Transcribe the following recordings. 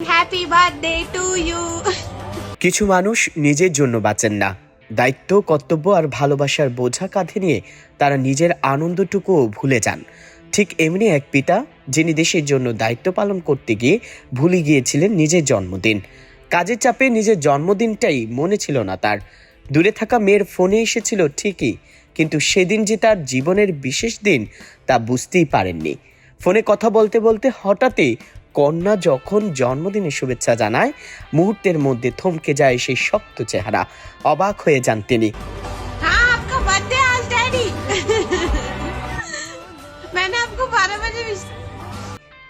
Happy birthday to you. কিছু মানুষ নিজের জন্য বাঁচেন না। দায়িত্ব, কর্তব্য আর ভালোবাসার বোঝা কাঁধে নিয়ে তারা নিজের আনন্দটুকুও ভুলে যান। ঠিক এমনি এক পিতা, যিনি দেশের জন্য দায়িত্ব পালন করতে গিয়ে ভুলে গিয়েছিলেন নিজের জন্মদিন। কাজের চাপে নিজের জন্মদিনটাই মনে ছিল না তার। দূরে থাকা মেয়ের ফোনে এসেছিল ঠিকই, কিন্তু সেদিন যে তার জীবনের বিশেষ দিন তা বুঝতেই পারেননি। ফোনে কথা বলতে বলতে হঠাৎই কন্যা যখন জন্মদিনের শুভেচ্ছা জানায় মুহূর্তের মধ্যে থমকে যায় সেই শক্ত চেহারা। অবাক হয়ে যান তিনি।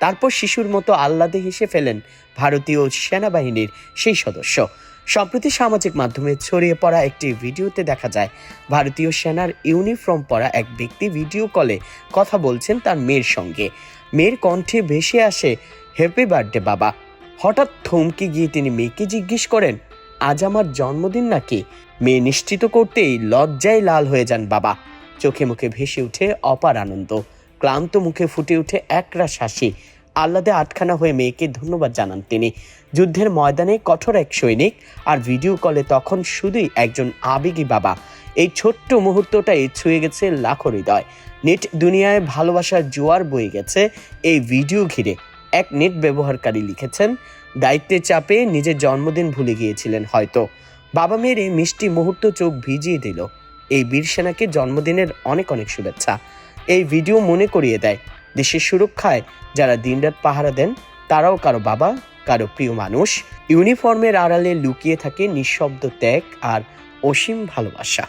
তারপর শিশুর মতো আহ্লাদে হেসে ফেলেন ভারতীয় সেনাবাহিনীর সেই সদস্য। সম্প্রতি সামাজিক মাধ্যমে ছড়িয়ে পড়া একটি ভিডিওতে দেখা যায় ভারতীয় সেনার ইউনিফর্ম পরা এক ব্যক্তি ভিডিও কলে কথা বলছেন তার মেয়ের সঙ্গে। মেয়ের কণ্ঠে ভেসে আসে হ্যাপি বার্থডে বাবা। হঠাৎ থমকে গিয়ে তিনি মেয়েকে জিজ্ঞেস করেন, আজ আমার জন্মদিন নাকি? মেয়ে নিশ্চিত করতেই লজ্জায় লাল হয়ে যান বাবা। চোখে মুখে ভেসে উঠে অপার আনন্দ। ক্লান্ত মুখে ফুটে উঠে একরাশ হাসি। আহ্লাদে আটখানা হয়ে মেয়েকে ধন্যবাদ জানান তিনি। যুদ্ধের ময়দানে কঠোর এক সৈনিক আর ভিডিও কলে তখন শুধুই একজন আবেগী বাবা। এই ছোট্ট মুহূর্তটাই ছুঁয়ে গেছে লাখো হৃদয়। নেট দুনিয়ায় ভালোবাসার জোয়ার বয়ে গেছে এই ভিডিও ঘিরে। এক নেট ব্যবহারকারী লিখেছেন দায়িত্বের চাপে নিজের জন্মদিন ভুলে গিয়েছিলেন হয়তো। বাবা মেয়ের এই মিষ্টি মুহূর্ত চোখ ভিজিয়ে দিল। এই বীর সেনাকে জন্মদিনের অনেক অনেক শুভেচ্ছা। এই ভিডিও মনে করিয়ে দেয়, দেশের সুরক্ষায় যারা দিনরাত পাহারা দেন, তারাও কারও বাবা, কারও প্রিয় মানুষ। ইউনিফর্মের আড়ালে লুকিয়ে থাকে নিঃশব্দ ত্যাগ আর অসীম ভালোবাসা।